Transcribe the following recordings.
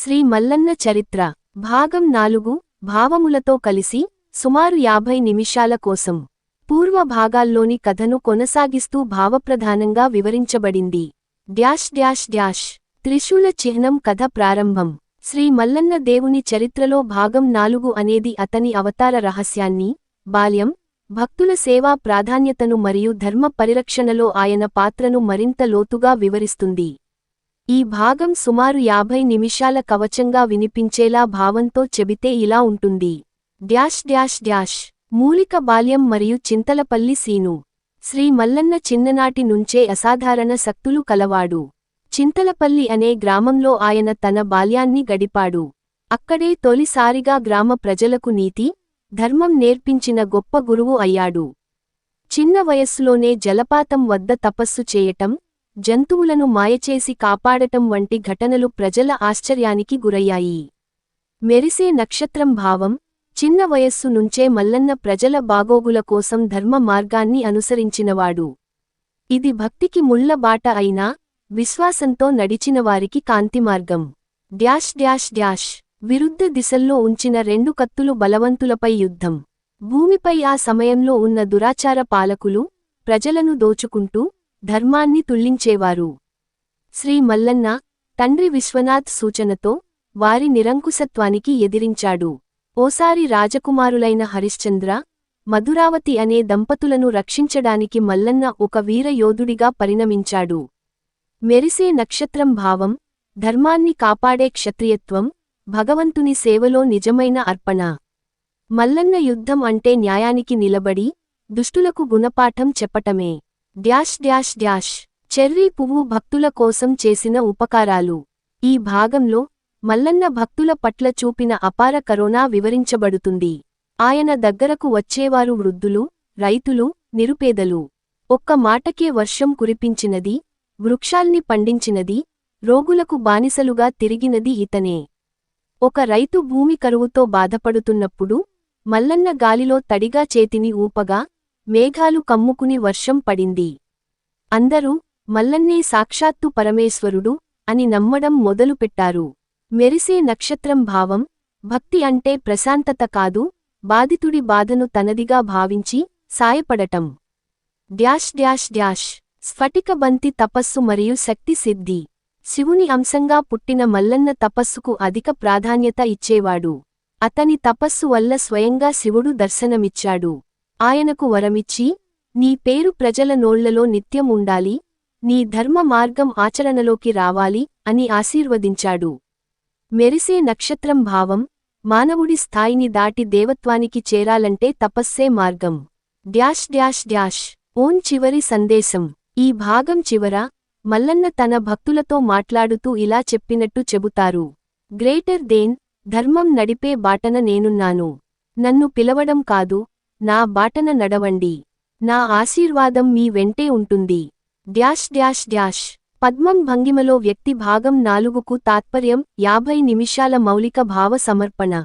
శ్రీ మల్లన్న చరిత్ర భాగం నాలుగు భావములతో కలిసి సుమారు యాభై నిమిషాల కోసం పూర్వ భాగాల్లోని కథను కొనసాగిస్తూ భావప్రధానంగా వివరించబడింది. డ్యాష్ డ్యాష్ డ్యాష్ త్రిశూల చిహ్నం కథ ప్రారంభం. శ్రీ మల్లన్న దేవుని చరిత్రలో భాగం నాలుగు అనేది అతని అవతార రహస్యాన్ని బాల్యం భక్తుల సేవా ప్రాధాన్యతను మరియు ధర్మ పరిరక్షణలో ఆయన పాత్రను మరింత లోతుగా వివరిస్తుంది. ఈ భాగం సుమారు యాభై నిమిషాల కవచంగా వినిపించేలా భావంతో చెబితే ఇలా ఉంటుంది. Dash dash dash. మూలిక బాల్యం మరియు చింతలపల్లి సీను. శ్రీ మల్లన్న చిన్ననాటి నుంచే అసాధారణ శక్తులు కలవాడు. చింతలపల్లి అనే గ్రామంలో ఆయన తన బాల్యాన్ని గడిపాడు. అక్కడే తొలిసారిగా గ్రామ ప్రజలకు నీతి ధర్మం నేర్పించిన గొప్ప గురువు అయ్యాడు. చిన్న వయస్సులోనే జలపాతం వద్ద తపస్సు చేయటం జంతువులను మాయచేసి కాపాడటం వంటి ఘటనలు ప్రజల ఆశ్చర్యానికి గురయ్యాయి. మెరిసే నక్షత్రం భావం చిన్న వయస్సు నుంచే మల్లన్న ప్రజల బాగోగుల కోసం ధర్మ మార్గాన్ని అనుసరించినవాడు. ఇది భక్తికి ముళ్ళబాట అయినా విశ్వాసంతో నడిచినవారికి కాంతిమార్గం. డ్యాష్ డ్యాష్ డ్యాష్ విరుద్ధ దిశల్లో ఉంచిన రెండు కత్తులు బలవంతులపై యుద్ధం. భూమిపై ఆ సమయంలో ఉన్న దురాచార పాలకులు ప్రజలను దోచుకుంటూ ధర్మాన్ని తుళ్ళించేవారు శ్రీ మల్లన్న తండ్రి విశ్వనాథ్ సూచనతో వారి నిరంకుశత్వానికి ఎదిరించాడు. ఓసారి రాజకుమారులైన హరిశ్చంద్ర మధురావతి అనే దంపతులను రక్షించడానికి మల్లన్న ఒక వీరయోధుడిగా పరిణమించాడు. మెరిసే నక్షత్రం భావం ధర్మాన్ని కాపాడే క్షత్రియత్వం భగవంతుని సేవలో నిజమైన అర్పణ. మల్లన్న యుద్ధం అంటే న్యాయానికి నిలబడి దుష్టులకు గుణపాఠం చెప్పటమే. Dash dash dash. చెర్రీ పువ్వు భక్తుల కోసం చేసిన ఉపకారాలు. ఈ భాగంలో మల్లన్న భక్తుల పట్ల చూపిన అపార కరోనా వివరించబడుతుంది. ఆయన దగ్గరకు వచ్చేవారు వృద్ధులు రైతులు నిరుపేదలు. ఒక్క మాటకే వర్షం కురిపించినది వృక్షాల్ని పండించినది రోగులకు బానిసలుగా తిరిగినది ఇతనే. ఒక రైతు భూమి కరువుతో బాధపడుతున్నప్పుడు మల్లన్న గాలిలో తడిగా చేతిని ఊపగా మేఘాలు కమ్ముకుని వర్షం పడింది. అందరూ మల్లన్నే సాక్షాత్తు పరమేశ్వరుడు అని నమ్మడం మొదలుపెట్టారు. మెరిసే నక్షత్రం భావం భక్తి అంటే ప్రశాంతత కాదు బాధితుడి బాధను తనదిగా భావించి సాయపడటం. డ్యాష్ డ్యాష్ డ్యాష్ స్ఫటిక బంతి తపస్సు మరియు శక్తి సిద్ధి. శివుని అంశంగా పుట్టిన మల్లన్న తపస్సుకు అధిక ప్రాధాన్యత ఇచ్చేవాడు. అతని తపస్సు వల్ల స్వయంగా శివుడు దర్శనమిచ్చాడు. ఆయనకు వరమిచ్చి నీ పేరు ప్రజల నోళ్ళలో నిత్యం ఉండాలి నీ ధర్మ మార్గం ఆచరణలోకి రావాలి అని ఆశీర్వదించాడు. మెరిసే నక్షత్రం భావం మానవుడి స్థాయిని దాటి దేవత్వానికి చేరాలంటే తపస్సే మార్గం. డ్యాష్ డ్యాష్ డ్యాష్ ఓన్ చివరి సందేశం. ఈ భాగం చివర మల్లన్న తన భక్తులతో మాట్లాడుతూ ఇలా చెప్పినట్టు చెబుతారు. గ్రేటర్ దేన్ ధర్మం నడిపే బాటన నేనున్నాను. నన్ను పిలవడం కాదు నా బాటన నడవండి. నా ఆశీర్వాదం మీ వెంటే ఉంటుంది. Dash dash dash. పద్మం భంగిమలో వ్యక్తి భాగం నాలుగుకు తాత్పర్యం యాభై నిమిషాల మౌలిక భావ సమర్పణ.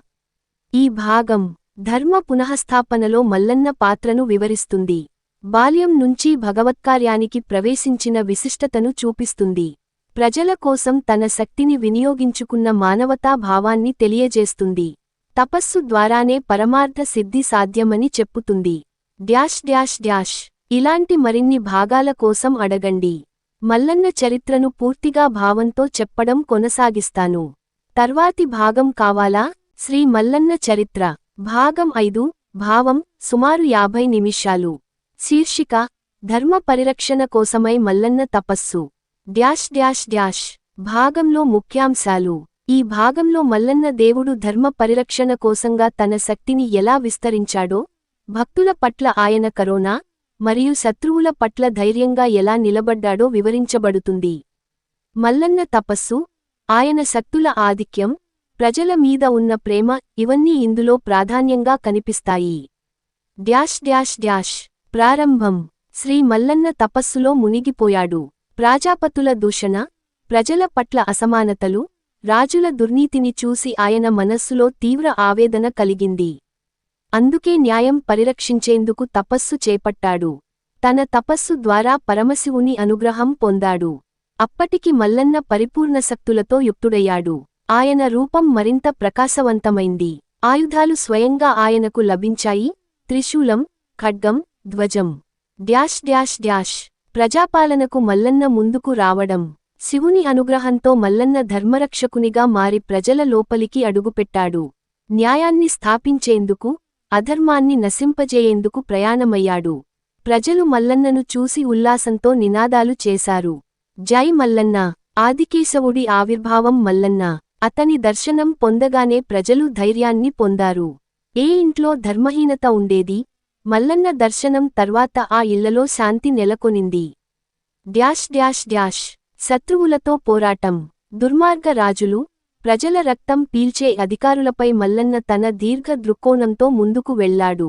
ఈ భాగం ధర్మ పునఃస్థాపనలో మల్లన్న పాత్రను వివరిస్తుంది. బాల్యం నుంచి భగవత్కార్యానికి ప్రవేశించిన విశిష్టతను చూపిస్తుంది. ప్రజల కోసం తన శక్తిని వినియోగించుకున్న మానవతా భావాన్ని తెలియజేస్తుంది. తపస్సు ద్వారానే పరమార్థ సిద్ధి సాధ్యమని చెప్పుతుంది. Dash dash dash. ఇలాంటి మరిన్ని భాగాల కోసం అడగండి. మల్లన్న చరిత్రను పూర్తిగా భావంతో చెప్పడం కొనసాగిస్తాను. తర్వాతి భాగం కావాలా? శ్రీ మల్లన్న చరిత్ర. భాగం ఐదు. భావం సుమారు యాభై నిమిషాలు. శీర్షిక. ధర్మ పరిరక్షణ కోసమై మల్లన్న తపస్సు. Dash dash dash. భాగంలో ముఖ్యాంశాలు. ఈ భాగంలో మల్లన్న దేవుడు ధర్మ పరిరక్షణ కోసంగా తన శక్తిని ఎలా విస్తరించాడో భక్తుల పట్ల ఆయన కరోనా మరియు శత్రువుల పట్ల ధైర్యంగా ఎలా నిలబడ్డాడో వివరించబడుతుంది. మల్లన్న తపస్సు ఆయన శక్తుల ఆధిక్యం ప్రజల మీద ఉన్న ప్రేమ ఇవన్నీ ఇందులో ప్రాధాన్యంగా కనిపిస్తాయి. Dash dash dash. ప్రారంభం. శ్రీ మల్లన్న తపస్సులో మునిగిపోయాడు. ప్రాజాపతుల దూషణ ప్రజల పట్ల అసమానతలు రాజుల దుర్నీతిని చూసి ఆయన మనస్సులో తీవ్ర ఆవేదన కలిగింది. అందుకే న్యాయం పరిరక్షించేందుకు తపస్సు చేపట్టాడు. తన తపస్సు ద్వారా పరమశివుని అనుగ్రహం పొందాడు. అప్పటికి మల్లన్న పరిపూర్ణ శక్తులతో యుక్తుడయ్యాడు. ఆయన రూపం మరింత ప్రకాశవంతమైంది. ఆయుధాలు స్వయంగా ఆయనకు లభించాయి. త్రిశూలం ఖడ్గం ధ్వజం. Dash dash dash. ప్రజాపాలనకు మల్లన్న ముందుకు రావడం. శివుని అనుగ్రహంతో మల్లన్న ధర్మరక్షకునిగా మారి ప్రజల లోపలికి అడుగుపెట్టాడు. న్యాయాన్ని స్థాపించేందుకు అధర్మాన్ని నశింపజేయేందుకు ప్రయాణమయ్యాడు. ప్రజలు మల్లన్నను చూసి ఉల్లాసంతో నినాదాలు చేశారు. జై మల్లన్న! ఆదికేశవుడి ఆవిర్భావం మల్లన్న! అతని దర్శనం పొందగానే ప్రజలు ధైర్యాన్ని పొందారు. ఏ ఇంట్లో ధర్మహీనత ఉండేది? మల్లన్న దర్శనం తర్వాత ఆ ఇళ్ళలో శాంతి నెలకొనింది. Dash dash dash! శత్రువులతో పోరాటం. దుర్మార్గ రాజులు ప్రజల రక్తం పీల్చే అధికారులపై మల్లన్న తన దీర్ఘ దృక్కోణంతో ముందుకు వెళ్ళాడు.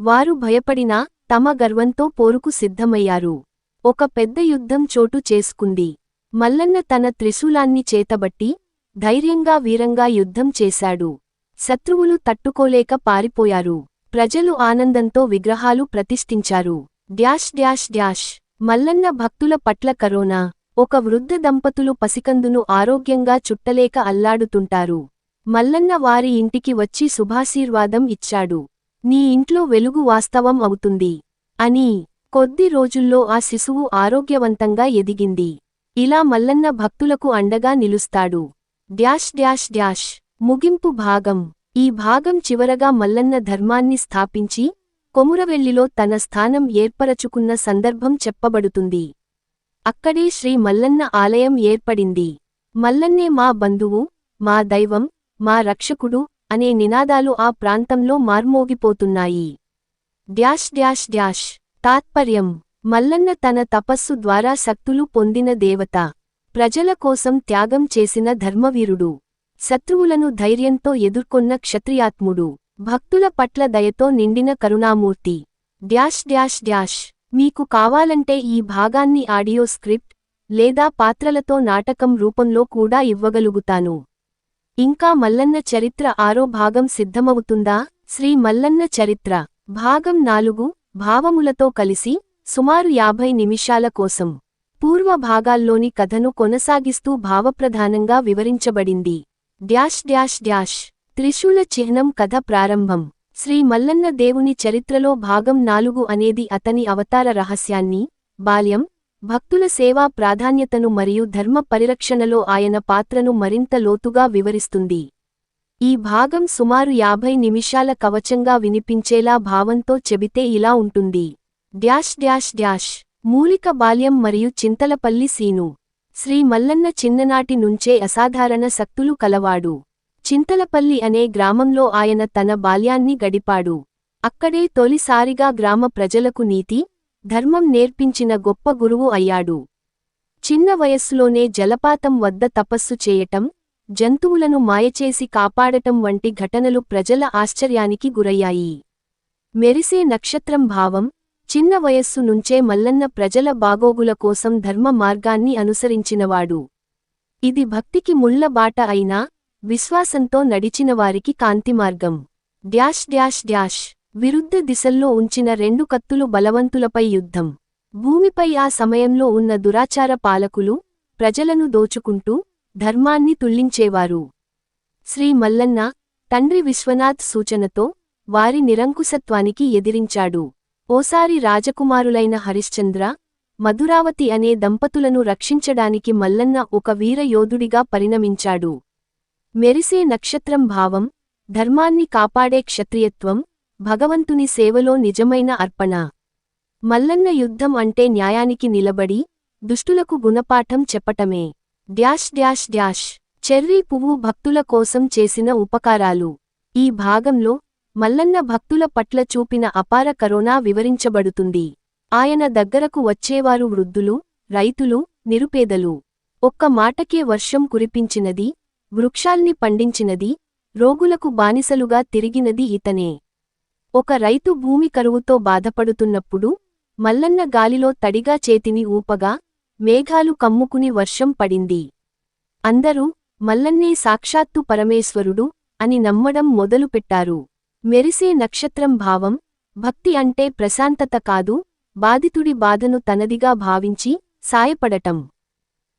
వారు భయపడినా తమ గర్వంతో పోరుకు సిద్ధమయ్యారు. ఒక పెద్ద యుద్ధం చోటు చేసుకుంది. మల్లన్న తన త్రిశూలాన్ని చేతబట్టి ధైర్యంగా వీరంగా యుద్ధం చేశాడు. శత్రువులు తట్టుకోలేక పారిపోయారు. ప్రజలు ఆనందంతో విగ్రహాలు ప్రతిష్ఠించారు. Dash dash dash. మల్లన్న భక్తుల పట్ల కరోనా ఒక వృద్ధ దంపతులు పసికందును ఆరోగ్యంగా చుట్టలేక అల్లాడుతుంటారు. మల్లన్న వారి ఇంటికి వచ్చి శుభాశీర్వాదం ఇచ్చాడు. నీ ఇంట్లో వెలుగు వాస్తవం అవుతుంది అని కొద్ది రోజుల్లో ఆ శిశువు ఆరోగ్యవంతంగా ఎదిగింది. ఇలా మల్లన్న భక్తులకు అండగా నిలుస్తాడు. డ్యాష్ డ్యాష్ డ్యాష్ ముగింపు భాగం. ఈ భాగం చివరగా మల్లన్న ధర్మాన్ని స్థాపించి కొమురవెల్లిలో తన స్థానం ఏర్పరచుకున్న సందర్భం చెప్పబడుతుంది. అక్కడే శ్రీ మల్లన్న ఆలయం ఏర్పడింది. మల్లన్నే మా బంధువు మా దైవం మా రక్షకుడు అనే నినాదాలు ఆ ప్రాంతంలో మార్మోగిపోతున్నాయి. Dash dash dash. తాత్పర్యం. మల్లన్న తన తపస్సు ద్వారా శక్తులు పొందిన దేవత. ప్రజల కోసం త్యాగం చేసిన ధర్మవీరుడు. శత్రువులను ధైర్యంతో ఎదుర్కొన్న క్షత్రియాత్ముడు. భక్తుల పట్ల దయతో నిండిన కరుణామూర్తి. Dash dash dash. మీకు కావాలంటే ఈ భాగాన్ని ఆడియో స్క్రిప్ట్ లేదా పాత్రలతో నాటకం రూపంలో కూడా ఇవ్వగలుగుతాను. ఇంకా మల్లన్న చరిత్ర ఆరో భాగం సిద్ధమవుతుందా? శ్రీ మల్లన్న చరిత్ర భాగం నాలుగు భావములతో కలిసి సుమారు యాభై నిమిషాల కోసం పూర్వ భాగాల్లోని కథను కొనసాగిస్తూ భావప్రధానంగా వివరించబడింది. డ్యాష్ డ్యాష్ డ్యాష్ త్రిశూల చిహ్నం కథ ప్రారంభం. శ్రీ మల్లన్న దేవుని చరిత్రలో భాగం నాలుగు అనేది అతని అవతార రహస్యాన్ని బాల్యం భక్తుల సేవా ప్రాధాన్యతను మరియు ధర్మ పరిరక్షణలో ఆయన పాత్రను మరింత లోతుగా వివరిస్తుంది. ఈ భాగం సుమారు యాభై నిమిషాల కవచంగా వినిపించేలా భావంతో చెబితే ఇలా ఉంటుంది. డ్యాష్ డ్యాష్ డ్యాష్ మూలిక బాల్యం మరియు చింతలపల్లి సీను. శ్రీ మల్లన్న చిన్ననాటి నుంచే అసాధారణ శక్తులు కలవాడు. చింతలపల్లి అనే గ్రామంలో ఆయన తన బాల్యాన్ని గడిపాడు. అక్కడే తొలిసారిగా గ్రామ ప్రజలకు నీతి ధర్మం నేర్పించిన గొప్ప గురువు అయ్యాడు. చిన్న వయస్సులోనే జలపాతం వద్ద తపస్సు చేయటం జంతువులను మాయచేసి కాపాడటం వంటి ఘటనలు ప్రజల ఆశ్చర్యానికి గురయ్యాయి. మెరిసే నక్షత్రం భావం చిన్న వయస్సు నుంచే మల్లన్న ప్రజల బాగోగుల కోసం ధర్మ మార్గాన్ని అనుసరించినవాడు. ఇది భక్తికి ముళ్ళ బాట అయినా విశ్వాసంతో నడిచినవారికి కాంతిమార్గం. Dash dash dash. విరుద్ధ దిశల్లో ఉంచిన రెండు కత్తులు బలవంతులపై యుద్ధం. భూమిపై ఆ సమయంలో ఉన్న దురాచార పాలకులు ప్రజలను దోచుకుంటూ ధర్మాన్ని తుళ్ళించేవారు శ్రీ మల్లన్న తండ్రి విశ్వనాథ్ సూచనతో వారి నిరంకుశత్వానికి ఎదిరించాడు. ఓసారి రాజకుమారులైన హరిశ్చంద్ర మధురావతి అనే దంపతులను రక్షించడానికి మల్లన్న ఒక వీరయోధుడిగా పరిణమించాడు. మెరిసే నక్షత్రం భావం ధర్మాన్ని కాపాడే క్షత్రియత్వం భగవంతుని సేవలో నిజమైన అర్పణ. మల్లన్న యుద్ధం అంటే న్యాయానికి నిలబడి దుష్టులకు గుణపాఠం చెప్పటమే. Dash dash dash. చెర్రీ పువ్వు భక్తుల కోసం చేసిన ఉపకారాలు. ఈ భాగంలో మల్లన్న భక్తుల పట్ల చూపిన అపార కరోనా వివరించబడుతుంది. ఆయన దగ్గరకు వచ్చేవారు వృద్ధులు రైతులు నిరుపేదలు. ఒక్క మాటకే వర్షం కురిపించినది వృక్షాల్ని పండించినది రోగులకు బానిసలుగా తిరిగినది ఇతనే. ఒక రైతు భూమి కరువుతో బాధపడుతున్నప్పుడు మల్లన్న గాలిలో తడిగా చేతిని ఊపగా మేఘాలు కమ్ముకుని వర్షం పడింది. అందరూ మల్లన్నే సాక్షాత్తు పరమేశ్వరుడు అని నమ్మడం మొదలుపెట్టారు. మెరిసే నక్షత్రం భావం భక్తి అంటే ప్రశాంతత కాదు బాధితుడి బాధను తనదిగా భావించి సాయపడటం.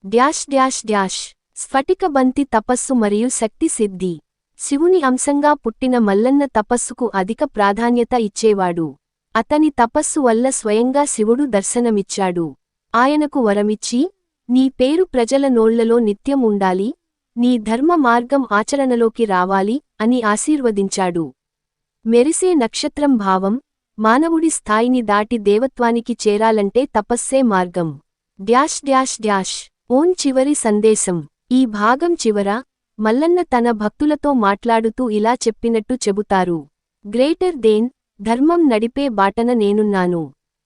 Dash dash dash. స్ఫటిక బంతి తపస్సు మరియు శక్తి సిద్ధి. శివుని అంశంగా పుట్టిన మల్లన్న తపస్సుకు అధిక ప్రాధాన్యత ఇచ్చేవాడు. అతని తపస్సు వల్ల స్వయంగా శివుడు దర్శనమిచ్చాడు. ఆయనకు వరమిచ్చి నీ పేరు ప్రజల నోళ్ళలో నిత్యం ఉండాలి నీ ధర్మ మార్గం ఆచరణలోకి రావాలి అని ఆశీర్వదించాడు. మెరిసే నక్షత్రం భావం మానవుడి స్థాయిని దాటి దేవత్వానికి చేరాలంటే తపస్సే మార్గం. డ్యాష్ డ్యాష్ డ్యాష్ ఓన్ చివరి సందేశం. ఈ భాగం చివర మల్లన్న తన భక్తులతో మాట్లాడుతూ ఇలా చెప్పినట్టు చెబుతారు. గ్రేటర్ దేన్ ధర్మం నడిపే బాటన నేనున్నాను.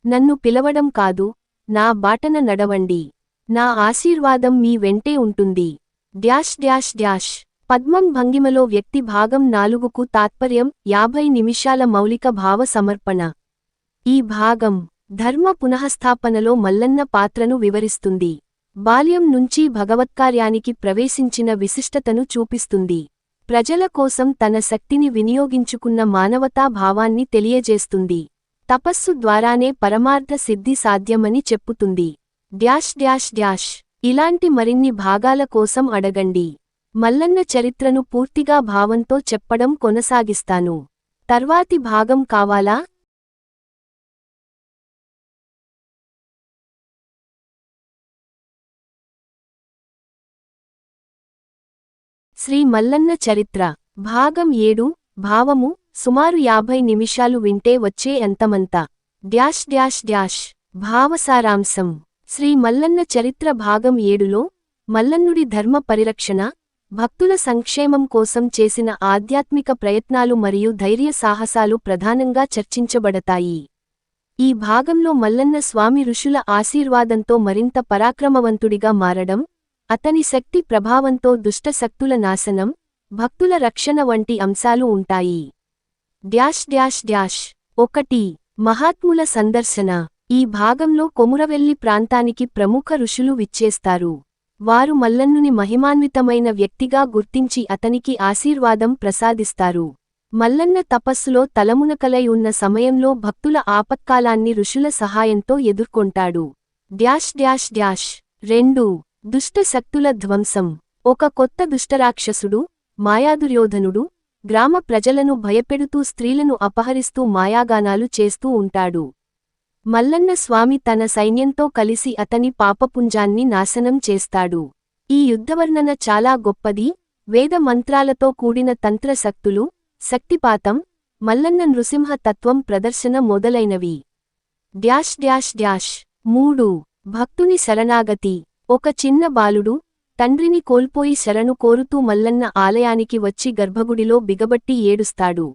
నన్ను పిలవడం కాదు నా బాటన నడవండి. నా ఆశీర్వాదం మీ వెంటే ఉంటుంది. Dash dash dash. పద్మం భంగిమలో వ్యక్తి భాగం నాలుగుకు తాత్పర్యం యాభై నిమిషాల మౌలిక భావ సమర్పణ. ఈ భాగం ధర్మ పునఃస్థాపనలో మల్లన్న పాత్రను వివరిస్తుంది. బాల్యం నుంచి భగవత్కార్యానికి ప్రవేశించిన విశిష్టతను చూపిస్తుంది. ప్రజల కోసం తన శక్తిని వినియోగించుకున్న మానవతా భావాన్ని తెలియజేస్తుంది. తపస్సు ద్వారానే పరమార్థ సిద్ధి సాధ్యమని చెప్పుతుంది. Dash dash dash. ఇలాంటి మరిన్ని భాగాల కోసం అడగండి. మల్లన్న చరిత్రను పూర్తిగా భావంతో చెప్పడం కొనసాగిస్తాను. తర్వాతి భాగం కావాలా? శ్రీ మల్లన్న చరిత్ర. భాగం ఏడు. భావము సుమారు యాభై నిమిషాలు వింటే వచ్చే ఎంతమంతా డ్యాష్ డ్యాష్ డ్యాష్. భావసారాంశం శ్రీ మల్లన్న చరిత్ర భాగం ఏడులో మల్లన్నుడి ధర్మ పరిరక్షణ భక్తుల సంక్షేమం కోసం చేసిన ఆధ్యాత్మిక ప్రయత్నాలు మరియు ధైర్య సాహసాలు ప్రధానంగా చర్చించబడతాయి. ఈ భాగంలో మల్లన్న స్వామి ఋషుల ఆశీర్వాదంతో మరింత పరాక్రమవంతుడిగా మారడం అతని శక్తి ప్రభావంతో దుష్టశక్తుల నాశనం భక్తుల రక్షణ వంటి అంశాలు ఉంటాయి. Dash dash dash. ఒకటి. మహాత్ముల సందర్శన. ఈ భాగంలో కొమురవెల్లి ప్రాంతానికి ప్రముఖ ఋషులు విచ్చేస్తారు. వారు మల్లన్నుని మహిమాన్వితమైన వ్యక్తిగా గుర్తించి అతనికి ఆశీర్వాదం ప్రసాదిస్తారు. మల్లన్న తపస్సులో తలమునకలై ఉన్న సమయంలో భక్తుల ఆపత్కాలాన్ని ఋషుల సహాయంతో ఎదుర్కొంటాడు. Dash dash dash. రెండు. దుష్టశక్తుల ధ్వంసం. ఒక కొత్త దుష్టరాక్షసుడు మాయాదుర్యోధనుడు గ్రామ ప్రజలను భయపెడుతూ స్త్రీలను అపహరిస్తూ మాయాగానాలు చేస్తూ ఉంటాడు. మల్లన్న స్వామి తన సైన్యంతో కలిసి అతని పాపపుంజాన్ని నాశనం చేస్తాడు. ఈ యుద్ధవర్ణన చాలా గొప్పది. వేద మంత్రాలతో కూడిన తంత్రశక్తులు శక్తిపాతం మల్లన్న నృసింహ తత్వం ప్రదర్శన మొదలైనవి. Dash dash dash. మూడు. భక్తుని శరణాగతి. ఒక చిన్న బాలుడు తండ్రిని కోల్పోయి శరణు కోరుతూ మల్లన్న ఆలయానికి వచ్చి గర్భగుడిలో బిగబట్టి ఏడుస్తాడు.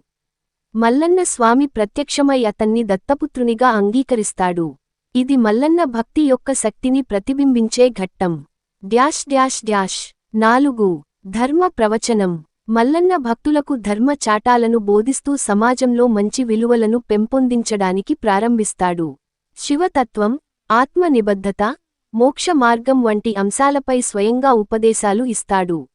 మల్లన్న స్వామి ప్రత్యక్షమై అతన్ని దత్తపుత్రునిగా అంగీకరిస్తాడు. ఇది మల్లన్న భక్తి యొక్క శక్తిని ప్రతిబింబించే ఘట్టం. Dash dash dash. నాలుగు. ధర్మ ప్రవచనం. మల్లన్న భక్తులకు ధర్మ చాటాలను బోధిస్తూ సమాజంలో మంచి విలువలను పెంపొందించడానికి ప్రారంభిస్తాడు. శివతత్వం ఆత్మ నిబద్ధత మోక్ష మార్గం వంటి అంశాలపై స్వయంగా ఉపదేశాలు ఇస్తాడు.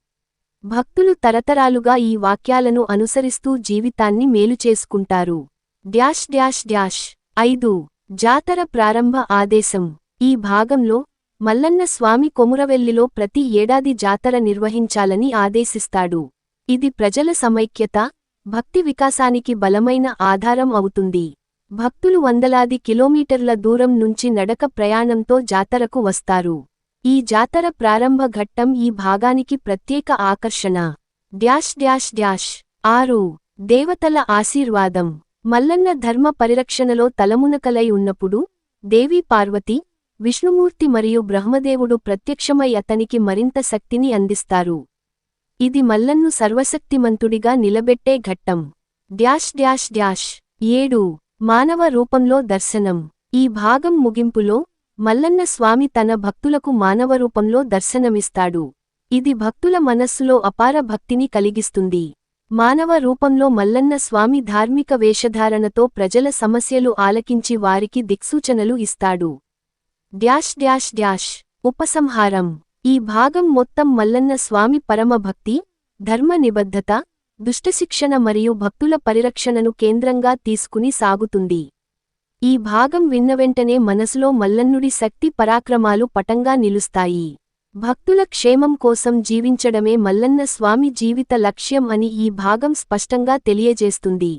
భక్తులు తరతరాలుగా ఈ వాక్యాలను అనుసరిస్తూ జీవితాన్ని మేలుచేసుకుంటారు డ్యాష్ డ్యాష్ డ్యాష్. ఐదు. జాతర ప్రారంభ ఆదేశం. ఈ భాగంలో మల్లన్న స్వామి కొమురవెల్లిలో ప్రతి ఏడాది జాతర నిర్వహించాలని ఆదేశిస్తాడు. ఇది ప్రజల సమైక్యత భక్తి వికాసానికి బలమైన ఆధారం అవుతుంది. భక్తులు వందలాది కిలోమీటర్ల దూరం నుంచి నడక ప్రయాణంతో జాతరకు వస్తారు. ఈ జాతర ప్రారంభ ఘట్టం ఈ భాగానికి ప్రత్యేక ఆకర్షణ. Dash dash dash. ఆరు. దేవతల ఆశీర్వాదం. మల్లన్న ధర్మ పరిరక్షణలో తలమునకలై ఉన్నప్పుడు దేవీ పార్వతి విష్ణుమూర్తి మరియు బ్రహ్మదేవుడు ప్రత్యక్షమై అతనికి మరింత శక్తిని అందిస్తారు. ఇది మల్లన్ను సర్వశక్తిమంతుడిగా నిలబెట్టే ఘట్టం. Dash dash dash. ఏడు. మానవ రూపంలో దర్శనం. ఈ భాగం ముగింపులో మల్లన్న స్వామి తన భక్తులకు మానవ రూపంలో దర్శనమిస్తాడు. ఇది భక్తుల మనస్సులో అపార భక్తిని కలిగిస్తుంది. మానవ రూపంలో మల్లన్న స్వామి ధార్మిక వేషధారణతో ప్రజల సమస్యలు ఆలకించి వారికి దిక్సూచనలు ఇస్తాడు. Dash dash dash. ఉపసంహారం. ఈ భాగం మొత్తం మల్లన్న స్వామి పరమభక్తి ధర్మ నిబద్ధత దుష్టశిక్షణ మరియు భక్తుల పరిరక్షణను కేంద్రంగా తీసుకుని సాగుతుంది. ఈ భాగం విన్నవెంటనే మనసులో మల్లన్నుడి శక్తి పరాక్రమాలు పటంగా నిలుస్తాయి. భక్తుల క్షేమం కోసం జీవించడమే మల్లన్న స్వామి జీవిత లక్ష్యం అని ఈ భాగం స్పష్టంగా తెలియజేస్తుంది.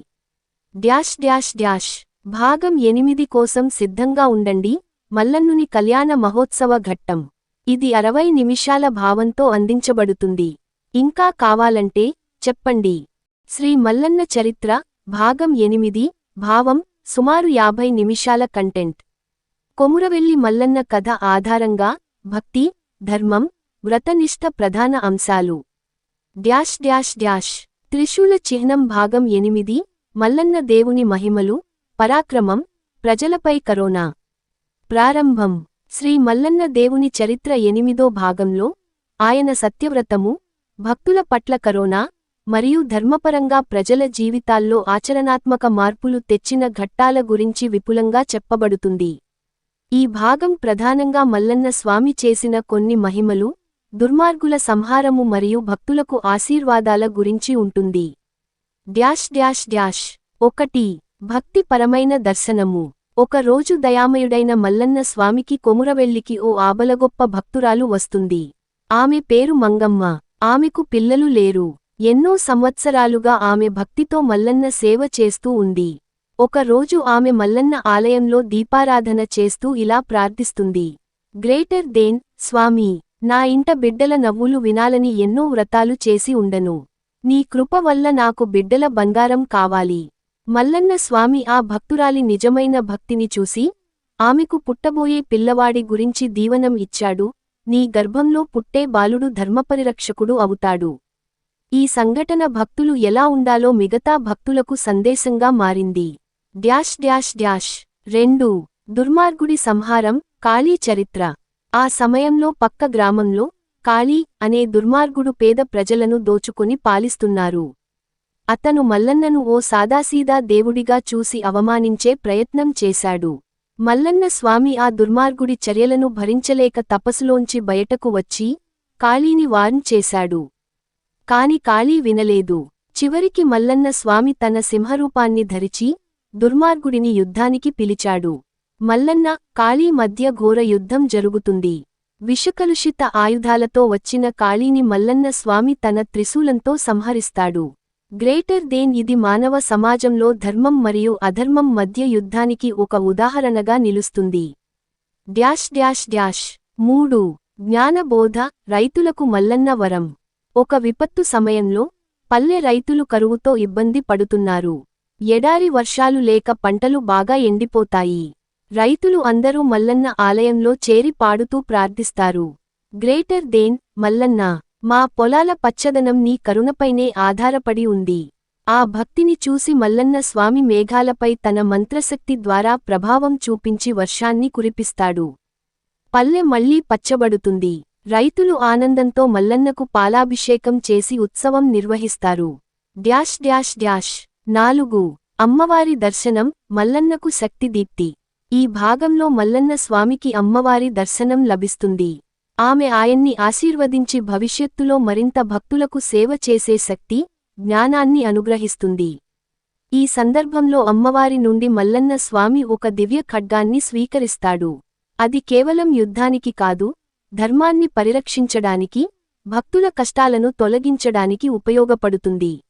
Dash dash dash. భాగం ఎనిమిది కోసం సిద్ధంగా ఉండండి. మల్లన్నుని కళ్యాణ మహోత్సవ ఘట్టం. ఇది అరవై నిమిషాల భావంతో అందించబడుతుంది. ఇంకా కావాలంటే చెప్పండి. శ్రీ మల్లన్న చరిత్ర భాగం ఎనిమిది భావం సుమారు యాభై నిమిషాల కంటెంట్. కొమురవెల్లి మల్లన్న కథ ఆధారంగా భక్తి ధర్మం వ్రతనిష్ఠ ప్రధాన అంశాలు. Dash dash dash. త్రిశూల చిహ్నం భాగం ఎనిమిది మల్లన్న దేవుని మహిమలు పరాక్రమం ప్రజలపై కరోనా. ప్రారంభం. శ్రీ మల్లన్న దేవుని చరిత్ర ఎనిమిదో భాగంలో ఆయన సత్యవ్రతము భక్తుల పట్ల కరోనా మరియు ధర్మపరంగా ప్రజల జీవితాల్లో ఆచరణాత్మక మార్పులు తెచ్చిన ఘట్టాల గురించి విపులంగా చెప్పబడుతుంది. ఈ భాగం ప్రధానంగా మల్లన్న స్వామి చేసిన కొన్ని మహిమలు దుర్మార్గుల సంహారము మరియు భక్తులకు ఆశీర్వాదాల గురించి ఉంటుంది. Dash dash dash. ఒకటి భక్తిపరమైన దర్శనము. ఒక రోజు దయామయుడైన మల్లన్న స్వామికి కొమురవెల్లికి ఓ ఆబలగొప్ప భక్తురాలు వస్తుంది. ఆమె పేరు మంగమ్మ. ఆమెకు పిల్లలు లేరు. ఎన్నో సంవత్సరాలుగా ఆమె భక్తితో మల్లన్న సేవ చేస్తూ ఉంది. ఒకరోజు ఆమె మల్లన్న ఆలయంలో దీపారాధన చేస్తూ ఇలా ప్రార్థిస్తుంది. గ్రేటర్ దేన్ స్వామీ! నా ఇంట బిడ్డల నవ్వులు వినాలని ఎన్నో వ్రతాలు చేసి ఉండను. నీ కృప వల్ల నాకు బిడ్డల బంగారం కావాలి. మల్లన్న స్వామి ఆ భక్తురాలి నిజమైన భక్తిని చూసి ఆమెకు పుట్టబోయే పిల్లవాడి గురించి దీవనం ఇచ్చాడు. నీ గర్భంలో పుట్టే బాలుడు ధర్మపరిరక్షకుడు అవుతాడు. ఈ సంఘటన భక్తులు ఎలా ఉండాలో మిగతా భక్తులకు సందేశంగా మారింది. Dash dash dash. రెండు. దుర్మార్గుడి సంహారం కాళీ చరిత్ర. ఆ సమయంలో పక్క గ్రామంలో కాళీ అనే దుర్మార్గుడు పేద ప్రజలను దోచుకొని పాలిస్తున్నారు. అతను మల్లన్నను ఓ సాదాసీదా దేవుడిగా చూసి అవమానించే ప్రయత్నం చేశాడు. మల్లన్న స్వామి ఆ దుర్మార్గుడి చర్యలను భరించలేక తపస్సులోంచి బయటకు వచ్చి కాళీని వార్న్ చేశాడు. కాని కాళీ వినలేదు. చివరికి మల్లన్న స్వామి తన సింహరూపాన్ని ధరిచి దుర్మార్గుడిని యుద్ధానికి పిలిచాడు. మల్లన్న కాళీ మధ్య ఘోర యుద్ధం జరుగుతుంది. విషకలుషిత ఆయుధాలతో వచ్చిన కాళీని మల్లన్న స్వామి తన త్రిశూలంతో సంహరిస్తాడు. గ్రేటర్ దేన్ ఇది మానవ సమాజంలో ధర్మం మరియు అధర్మం మధ్య యుద్ధానికి ఒక ఉదాహరణగా నిలుస్తుంది. Dash dash dash. మూడు. జ్ఞానబోధ. రైతులకు మల్లన్న వరం. ఒక విపత్తు సమయంలో పల్లె రైతులు కరువుతో ఇబ్బంది పడుతున్నారు. ఎడారి వర్షాలు లేక పంటలు బాగా ఎండిపోతాయి. రైతులు అందరూ మల్లన్న ఆలయంలో చేరి పాడుతూ ప్రార్థిస్తారు. గ్రేటర్ దేన్ మల్లన్న మా పొలాల పచ్చదనం నీ కరుణపైనే ఆధారపడి ఉంది. ఆ భక్తిని చూసి మల్లన్న స్వామి మేఘాలపై తన మంత్రశక్తి ద్వారా ప్రభావం చూపించి వర్షాన్ని కురిపిస్తాడు. పల్లె మళ్ళీ పచ్చబడుతుంది. రైతులు ఆనందంతో మల్లన్నకు పాలాభిషేకం చేసి ఉత్సవం నిర్వహిస్తారు. Dash dash dash. నాలుగు. అమ్మవారి దర్శనం మల్లన్నకు శక్తిదీప్తి ఈ భాగంలో మల్లన్న స్వామికి అమ్మవారి దర్శనం లభిస్తుంది. ఆమె ఆయన్ని ఆశీర్వదించి భవిష్యత్తులో మరింత భక్తులకు సేవ చేసే శక్తి జ్ఞానాన్ని అనుగ్రహిస్తుంది. ఈ సందర్భంలో అమ్మవారి నుండి మల్లన్న స్వామి ఒక దివ్య ఖడ్గాన్ని స్వీకరిస్తాడు. అది కేవలం యుద్ధానికి కాదు ధర్మాన్ని పరిరక్షించడానికి భక్తుల కష్టాలను తొలగించడానికి ఉపయోగపడుతుంది.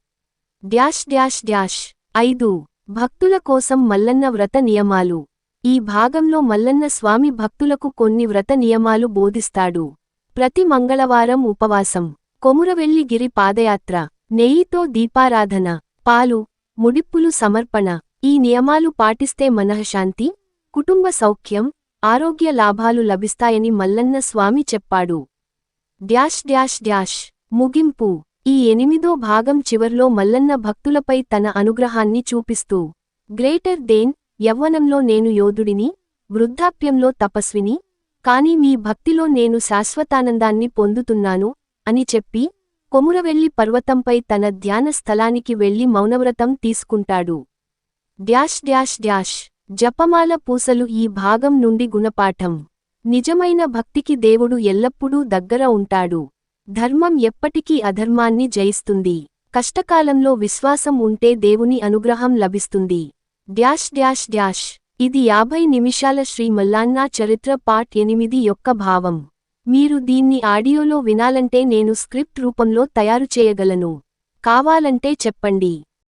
Dash dash dash. ఐదు. భక్తుల కోసం మల్లన్న వ్రత నియమాలు. ఈ భాగంలో మల్లన్న స్వామి భక్తులకు కొన్ని వ్రత నియమాలు బోధిస్తాడు. ప్రతి మంగళవారం ఉపవాసం. కొమురవెల్లి గిరి పాదయాత్ర. నెయ్యితో దీపారాధన. పాలు. ముడిప్పులు సమర్పణ. ఈ నియమాలు పాటిస్తే మనఃశాంతి కుటుంబ సౌఖ్యం ఆరోగ్య లాభాలు లభిస్తాయని మల్లన్న స్వామి చెప్పాడు. Dash dash dash. ముగింపు. ఈ ఎనిమిదో భాగం చివర్లో మల్లన్న భక్తులపై తన అనుగ్రహాన్ని చూపిస్తూ గ్రేటర్ దేన్ యవ్వనంలో నేను యోధుడిని వృద్ధాప్యంలో తపస్విని కాని మీ భక్తిలో నేను శాశ్వతానందాన్ని పొందుతున్నాను అని చెప్పి కొమురవెల్లి పర్వతంపై తన ధ్యాన స్థలానికి వెళ్ళి మౌనవ్రతం తీసుకుంటాడు. Dash dash dash. జపమాల పూసలు ఈ భాగం నుండి గుణపాఠం. నిజమైన భక్తికి దేవుడు ఎల్లప్పుడూ దగ్గర ఉంటాడు. ధర్మం ఎప్పటికీ అధర్మాన్ని జయిస్తుంది. కష్టకాలంలో విశ్వాసం ఉంటే దేవుని అనుగ్రహం లభిస్తుంది. Dash dash dash. ఇది యాభై నిమిషాల శ్రీ మల్లాన్నా చరిత్ర పార్ట్ ఎనిమిది యొక్క భావం. మీరు దీన్ని ఆడియోలో వినాలంటే నేను స్క్రిప్ట్ రూపంలో తయారు చేయగలను. కావాలంటే చెప్పండి.